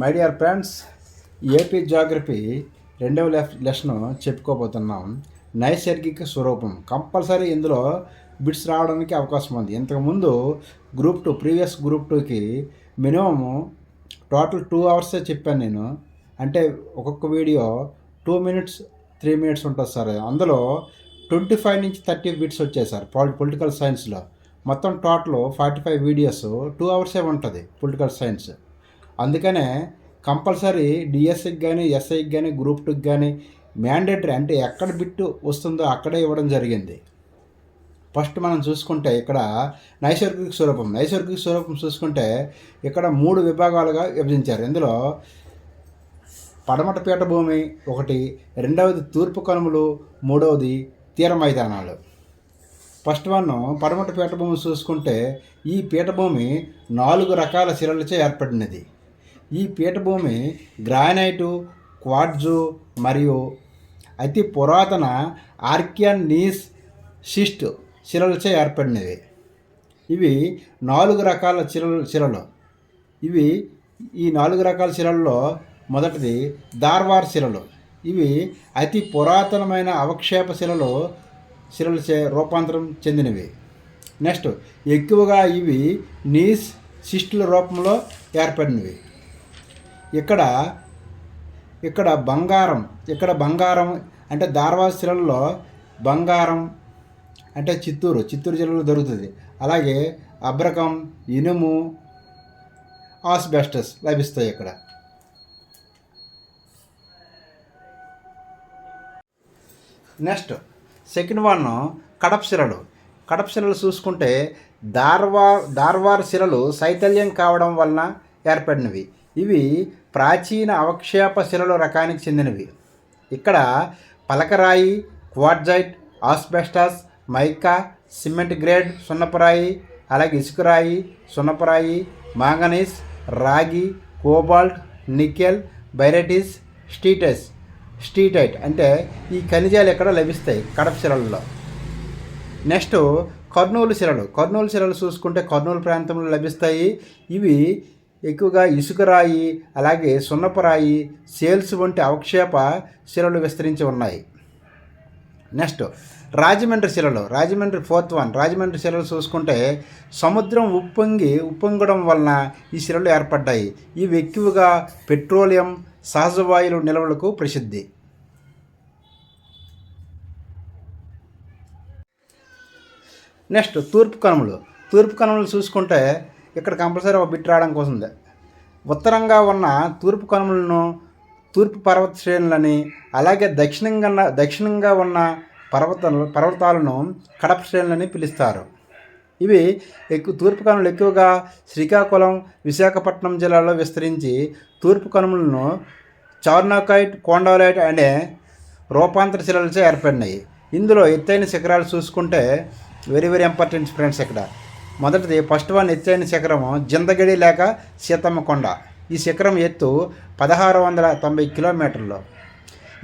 My dear friends AP geography రెండవ లెఫ్ lesson చెప్పుకోబోతున్నాం. నైసర్గిక స్వరూపం. కంపల్సరీ ఇందులో బిట్స్ రావడానికి అవకాశం ఉంది. ఇంతకుముందు గ్రూప్ టూ ప్రీవియస్ గ్రూప్ టూకి మినిమం టోటల్ టూ అవర్సే చెప్పాను నేను. అంటే ఒక్కొక్క video two minutes three minutes ఉంటుంది సార్. అందులో ట్వంటీ ఫైవ్ నుంచి థర్టీ బిట్స్ వచ్చాయి సార్ పొలిటికల్ సైన్స్లో. మొత్తం total forty five videos two అవర్సే ఉంటుంది పొలిటికల్ సైన్స్. అందుకనే కంపల్సరీ డిఎస్సికి కానీ ఎస్ఐకి కానీ గ్రూప్ టూకి కానీ మ్యాండేటరీ అంటే ఎక్కడ బిట్టు వస్తుందో అక్కడే ఇవ్వడం జరిగింది. ఫస్ట్ మనం చూసుకుంటే ఇక్కడ నైసర్గిక స్వరూపం. నైసర్గిక స్వరూపం చూసుకుంటే ఇక్కడ మూడు విభాగాలుగా విభజించారు. ఇందులో పడమట పీఠభూమి ఒకటి రెండవది తూర్పు కనుమలు మూడవది తీర మైదానాలు. ఫస్ట్ వన్ పడమట పీఠభూమి చూసుకుంటే ఈ పీఠభూమి నాలుగు రకాల శిలలచే ఏర్పడినది. ఈ పీఠభూమి గ్రానైటు క్వాడ్జు మరియు అతి పురాతన ఆర్కియన్ నీస్ షిస్ట్ శిలలచే ఏర్పడినవి. ఇవి నాలుగు రకాల శిలలు శిలలు. ఇవి ఈ నాలుగు రకాల శిలల్లో మొదటిది దార్వార్ శిలలు. ఇవి అతి పురాతనమైన అవక్షేప శిలలు శిలలచే రూపాంతరం చెందినవి. నెక్స్ట్ ఎక్కువగా ఇవి నీస్ శిష్టుల రూపంలో ఏర్పడినవి. ఇక్కడ ఇక్కడ బంగారం ఇక్కడ బంగారం అంటే ధార్వాసులలో బంగారం అంటే చిత్తూరు చిత్తూరు జిల్లాలో దొరుకుతుంది. అలాగే అబ్రకం ఇనుము ఆస్బెస్టస్ లభిస్తాయి ఇక్కడ. నెక్స్ట్ సెకండ్ వన్ కడప శిలలు. కడప శిలలు చూసుకుంటే దార్వా దార్వార్ శిలలు శైథల్యం కావడం వలన ఏర్పడినవి. ఇవి ప్రాచీన అవక్షేప శిలలు రకానికి చెందినవి. ఇక్కడ పలకరాయి quartzite asbestos mica cement grade సున్నపరాయి అలాగే ఇసుకరాయి సున్నపరాయి మాంగనీస్ రాగి కోబాల్ట్ నికెల్ బైరటిస్ స్టీటస్ స్టీటైట్ అంటే ఈ ఖనిజాలు ఎక్కడ లభిస్తాయి కడప శిలల్లో. నెక్స్ట్ కర్నూలు శిలలు. కర్నూలు శిలలు చూసుకుంటే కర్నూలు ప్రాంతంలో లభిస్తాయి. ఇవి ఎక్కువగా ఇసుకరాయి అలాగే సున్నపరాయి సేల్స్ వంటి అవక్షేప శిలలు విస్తరించి ఉన్నాయి. నెక్స్ట్ రాజమండ్రి శిలలు. Rajahmundry fourth one. రాజమండ్రి శిలలు చూసుకుంటే సముద్రం ఉప్పొంగి ఉప్పొంగడం వలన ఈ శిలలు ఏర్పడ్డాయి. ఇవి ఎక్కువగా పెట్రోలియం సహజవాయువుల నిల్వలకు ప్రసిద్ధి. నెక్స్ట్ తూర్పు కనుమలు. తూర్పు కనుమలు చూసుకుంటే ఇక్కడ కంపల్సరీ ఒక బిట్ రావడం కోసం ఉత్తరంగా ఉన్న తూర్పు కనుమలను తూర్పు పర్వత శ్రేణులని అలాగే దక్షిణంగా ఉన్న దక్షిణంగా ఉన్న పర్వత పర్వతాలను కడప శ్రేణులని పిలుస్తారు. ఇవి ఎక్కువ తూర్పు కనుమలు ఎక్కువగా శ్రీకాకుళం విశాఖపట్నం జిల్లాలో విస్తరించి తూర్పు కనుమలను చార్నాకైట్ కోండాలైట్ అనే రూపాంతర శిలలచే ఏర్పడినాయి. ఇందులో ఎత్తైన శిఖరాలు చూసుకుంటే వెరీ వెరీ ఇంపార్టెంట్ ఫ్రెండ్స్ ఇక్కడ. మొదటిది ఫస్ట్ వన్ ఎత్తైన శిఖరము జిందగడి లేక సీతమ్మ కొండ ఈ శిఖరం ఎత్తు పదహారు వందల తొంభై కిలోమీటర్లు.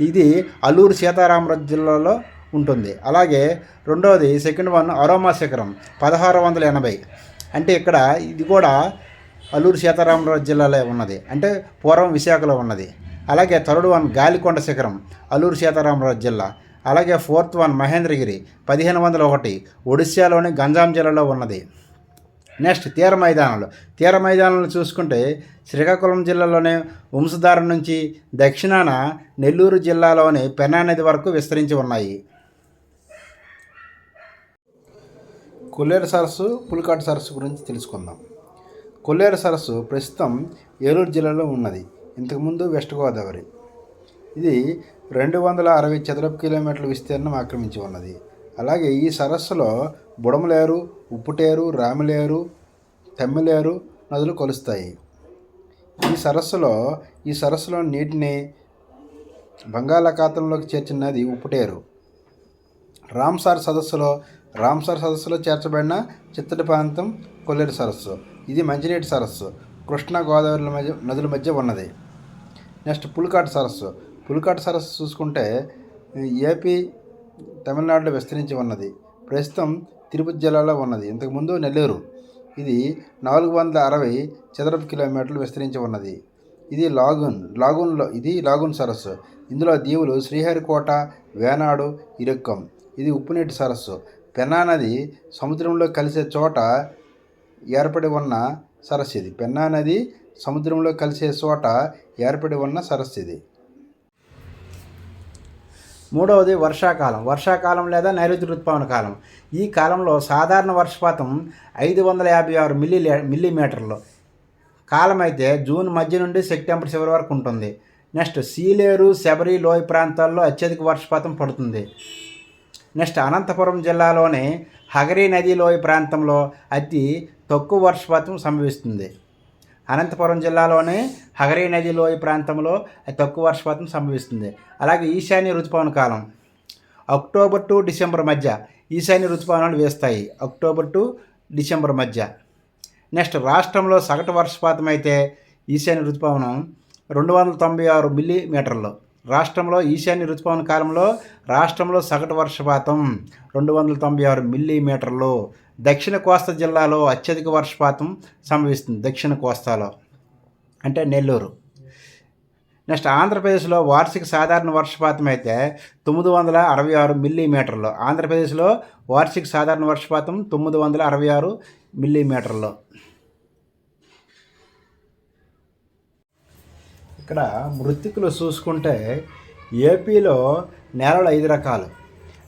ఇది అల్లూరు సీతారామరాజు జిల్లాలో ఉంటుంది. అలాగే రెండవది సెకండ్ వన్ అరోమా శిఖరం పదహారు వందల ఎనభై. అంటే ఇక్కడ ఇది కూడా అల్లూరు సీతారామరాజు జిల్లాలో ఉన్నది. అంటే పూర్వం విశాఖలో ఉన్నది. అలాగే థర్డ్ వన్ గాలికొండ శిఖరం అల్లూరు సీతారామరాజు జిల్లా. అలాగే ఫోర్త్ వన్ మహేంద్రగిరి పదిహేను వందల ఒకటి ఒడిశాలోని గంజాం జిల్లాలో ఉన్నది. నెక్స్ట్ తీర మైదానంలో. తీర మైదానంలో చూసుకుంటే శ్రీకాకుళం జిల్లాలోనే వంశధార నుంచి దక్షిణాన నెల్లూరు జిల్లాలోని పెన్నా నది వరకు విస్తరించి ఉన్నాయి. కొల్లేరు సరస్సు పులికాటు సరస్సు గురించి తెలుసుకుందాం. కొల్లేరు సరస్సు ప్రస్తుతం ఏలూరు జిల్లాలో ఉన్నది. ఇంతకుముందు వెస్ట్ గోదావరి. ఇది రెండు వందల అరవై చదరపు కిలోమీటర్ల విస్తీర్ణం ఆక్రమించి ఉన్నది. అలాగే ఈ సరస్సులో బుడమలేరు ఉప్పుటేరు రామలేరు తెమ్మలేరు నదులు కలుస్తాయి. ఈ సరస్సులో ఈ సరస్సులో నీటిని బంగాళాఖాతంలోకి చేర్చిన నది ఉప్పుటేరు. రామ్సార్ సదస్సులో రామ్సార్ సదస్సులో చేర్చబడిన చిత్తడి ప్రాంతం కొల్లేరు సరస్సు. ఇది మంచినీటి సరస్సు. కృష్ణా గోదావరి మధ్య నదుల మధ్య ఉన్నది. నెక్స్ట్ పులికాటు సరస్సు. పులికాటు సరస్సు చూసుకుంటే ఏపీ తమిళనాడులో విస్తరించి ఉన్నది. ప్రస్తుతం తిరుపతి జిల్లాలో ఉన్నది. ఇంతకుముందు నెల్లూరు. ఇది నాలుగు వందల అరవై చదరపు కిలోమీటర్లు విస్తరించి ఉన్నది. ఇది లాగున్ లాగున్లో ఇది లాగున్ సరస్సు. ఇందులో దీవులు శ్రీహరికోట వేనాడు ఇరుక్కం. ఇది ఉప్పునీటి సరస్సు. పెన్నా నది సముద్రంలో కలిసే చోట ఏర్పడి ఉన్న సరస్సు ఇది. పెన్నా నది సముద్రంలో కలిసే చోట ఏర్పడి ఉన్న సరస్సు ఇది. మూడవది వర్షాకాలం. వర్షాకాలం లేదా నైరుతి ఋతుపవన కాలం. ఈ కాలంలో సాధారణ వర్షపాతం ఐదు వందల యాభై ఆరు మిల్లీ మిల్లీమీటర్లు. కాలం అయితే జూన్ మధ్య నుండి సెప్టెంబర్ చివరి వరకు ఉంటుంది. నెక్స్ట్ సీలేరు శబరి లోయ ప్రాంతాల్లో అత్యధిక వర్షపాతం పడుతుంది. నెక్స్ట్ అనంతపురం జిల్లాలోని హగరి నది లోయ ప్రాంతంలో అతి తక్కువ వర్షపాతం సంభవిస్తుంది. అనంతపురం జిల్లాలోని హగరీ నది లోయ ప్రాంతంలో తక్కువ వర్షపాతం సంభవిస్తుంది. అలాగే ఈశాన్య ఋతుపవన కాలం అక్టోబర్ టు డిసెంబర్ మధ్య ఈశాన్య ఋతుపవనాలు వేస్తాయి. అక్టోబర్ టు డిసెంబర్ మధ్య. నెక్స్ట్ రాష్ట్రంలో సగటు వర్షపాతం అయితే ఈశాన్య రుతుపవనం రెండు వందల తొంభై ఆరు మిల్లీమీటర్లు. రాష్ట్రంలో ఈశాన్య రుతుపవన కాలంలో రాష్ట్రంలో సగటు వర్షపాతం రెండు వందల తొంభై ఆరు మిల్లీమీటర్లు. దక్షిణ కోస్తా జిల్లాలో అత్యధిక వర్షపాతం సంభవిస్తుంది దక్షిణ కోస్తాలో అంటే నెల్లూరు. నెక్స్ట్ ఆంధ్రప్రదేశ్లో వార్షిక సాధారణ వర్షపాతం అయితే తొమ్మిది వందల అరవై ఆరు మిల్లీమీటర్లు. ఆంధ్రప్రదేశ్లో వార్షిక సాధారణ వర్షపాతం తొమ్మిది వందల అరవై ఆరు మిల్లీమీటర్లు. ఇక్కడ మృతికులు చూసుకుంటే ఏపీలో నేలలు ఐదు రకాలు.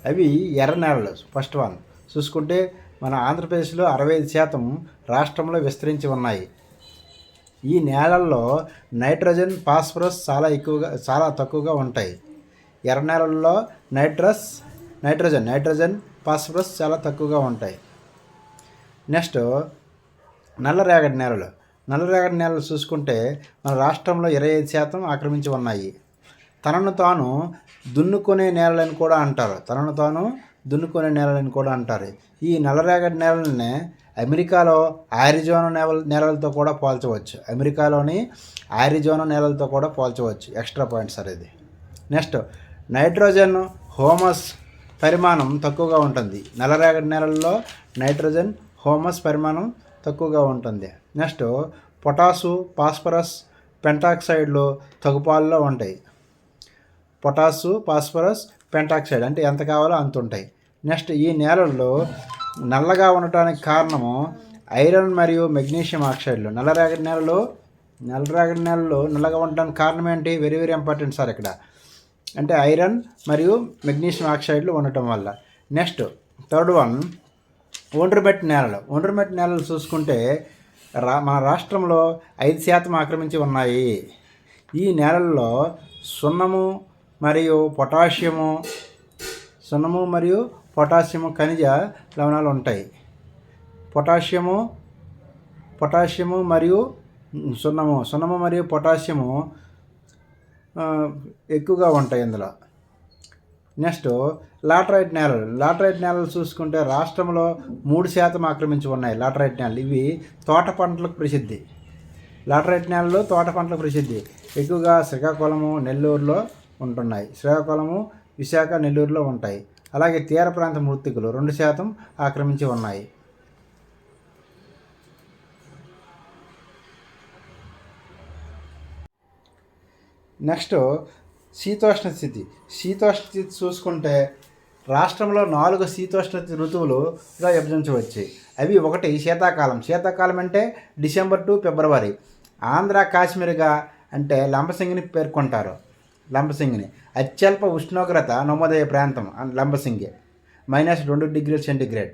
అవి ఎర్ర నేలలు ఫస్ట్ వన్ చూసుకుంటే మన ఆంధ్రప్రదేశ్లో అరవై ఐదు శాతం రాష్ట్రంలో విస్తరించి ఉన్నాయి. ఈ నేలల్లో నైట్రోజన్ ఫాస్ఫరస్ చాలా ఎక్కువగా చాలా తక్కువగా ఉంటాయి. ఎర్ర నేలల్లో నైట్రస్ నైట్రోజన్ నైట్రోజన్ ఫాస్ఫరస్ చాలా తక్కువగా ఉంటాయి. నెక్స్ట్ నల్లరేగడి నేలలు. నల్లరేగడి నేలలు చూసుకుంటే మన రాష్ట్రంలో ఇరవై ఐదు శాతం ఆక్రమించి ఉన్నాయి. తనను తాను దున్నుకునే నేలలని కూడా అంటారు. తనను తాను దున్నుకునే నేలలని కూడా అంటారు. ఈ నల్లరేగడి నేలలనే అమెరికాలో ఆరిజోనా నేల నేలలతో కూడా పోల్చవచ్చు. అమెరికాలోని ఆరిజోనా నేలలతో కూడా పోల్చవచ్చు. ఎక్స్ట్రా పాయింట్ సార్ ఇది. నెక్స్ట్ నైట్రోజన్ హోమస్ పరిమాణం తక్కువగా ఉంటుంది. నల్లరేగడి నేలల్లో నైట్రోజన్ హోమస్ పరిమాణం తక్కువగా ఉంటుంది. నెక్స్ట్ పొటాసు ఫాస్ఫరస్ పెంటాక్సైడ్లు తగుపాల్లో ఉంటాయి. పొటాసు ఫాస్ఫరస్ పెంటాక్సైడ్ అంటే ఎంత కావాలో అంత ఉంటాయి. నెక్స్ట్ ఈ నేలల్లో నల్లగా ఉండటానికి కారణము ఐరన్ మరియు మెగ్నీషియం ఆక్సైడ్లు. నల్లరేగడి నేలలో నల్లరేగడి నేలలో నల్లగా ఉండడానికి కారణం ఏంటి? వెరీ వెరీ ఇంపార్టెంట్ సార్ ఇక్కడ. అంటే ఐరన్ మరియు మెగ్నీషియం ఆక్సైడ్లు ఉండటం వల్ల. నెక్స్ట్ థర్డ్ వన్ ఒండ్రుమెట్ నేలలు. ఒండ్రుమెట్ నేలలు చూసుకుంటే రా మన రాష్ట్రంలో ఐదు శాతం ఆక్రమించి ఉన్నాయి. ఈ నేలల్లో సున్నము మరియు పొటాషియము సున్నము మరియు పొటాషియము ఖనిజ లవణాలు ఉంటాయి. పొటాషియము పొటాషియము మరియు సున్నము సున్నము మరియు పొటాషియము ఎక్కువగా ఉంటాయి ఇందులో నెక్స్ట్ లాటరైట్ నేలలు. లాటరైట్ నేలలు చూసుకుంటే రాష్ట్రంలో మూడు శాతం ఆక్రమించి ఉన్నాయి లాటరైట్ నేలలు. ఇవి తోట పంటలకు ప్రసిద్ధి. లాటరైట్ నేలలు తోట పంటలకు ప్రసిద్ధి. ఎక్కువగా శ్రీకాకుళము నెల్లూరులో ఉంటున్నాయి. శ్రీకాకుళము విశాఖ నెల్లూరులో ఉంటాయి. అలాగే తీర ప్రాంత మృతికులు రెండు శాతం ఆక్రమించి ఉన్నాయి. నెక్స్ట్ శీతోష్ణ స్థితి శీతోష్ణ స్థితి చూసుకుంటే రాష్ట్రంలో నాలుగు శీతోష్ణ ఋతువులుగా విభజించవచ్చు. అవి ఒకటి శీతాకాలం. శీతాకాలం అంటే డిసెంబర్ టు ఫిబ్రవరి. ఆంధ్ర కాశ్మీర్గా అంటే లంబసింగిని పేర్కొంటారు. లంబసింగిని. అత్యల్ప ఉష్ణోగ్రత నమోదయ్యే ప్రాంతం లంబసింగి. మైనస్ రెండు డిగ్రీల సెంటిగ్రేడ్.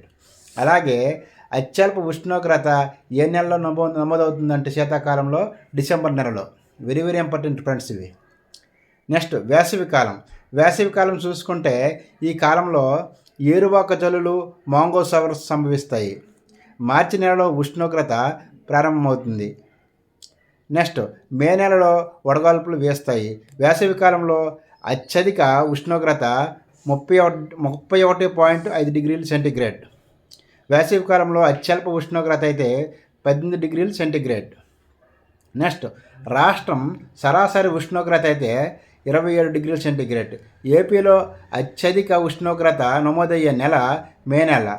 అలాగే అత్యల్ప ఉష్ణోగ్రత ఏ నెలలో నమో నమోదవుతుందంటే శీతాకాలంలో డిసెంబర్ నెలలో. వెరీ వెరీ ఇంపార్టెంట్ ఫ్రెండ్స్ ఇవి. నెక్స్ట్ వేసవి కాలం. వేసవి కాలం చూసుకుంటే ఈ కాలంలో ఏరువాక జల్లులు మాంగో సవర్స్ సంభవిస్తాయి. మార్చి నెలలో ఉష్ణోగ్రత ప్రారంభమవుతుంది. నెక్స్ట్ మే నెలలో వడగాల్పులు వేస్తాయి. వేసవి కాలంలో అత్యధిక ఉష్ణోగ్రత ముప్పై ఒకటి ముప్పై ఒకటి పాయింట్ ఐదు డిగ్రీలు సెంటిగ్రేడ్. వేసవి కాలంలో అత్యల్ప ఉష్ణోగ్రత అయితే పద్దెనిమిది డిగ్రీలు సెంటిగ్రేడ్. నెక్స్ట్ రాష్ట్రం సరాసరి ఉష్ణోగ్రత అయితే ఇరవై ఏడు డిగ్రీల సెంటిగ్రేడ్. ఏపీలో అత్యధిక ఉష్ణోగ్రత నమోదయ్యే నెల మే నెల.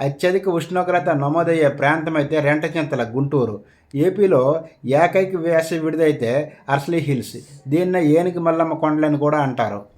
అత్యధిక ఉష్ణోగ్రత నమోదయ్యే ప్రాంతం అయితే రెంటచింతల గుంటూరు. ఏపీలో ఏకైక వేసవి విడిదైతే అర్స్లీ హిల్స్. దీన్నే ఏనుగు మల్లమ్మ కొండలని కూడా అంటారు.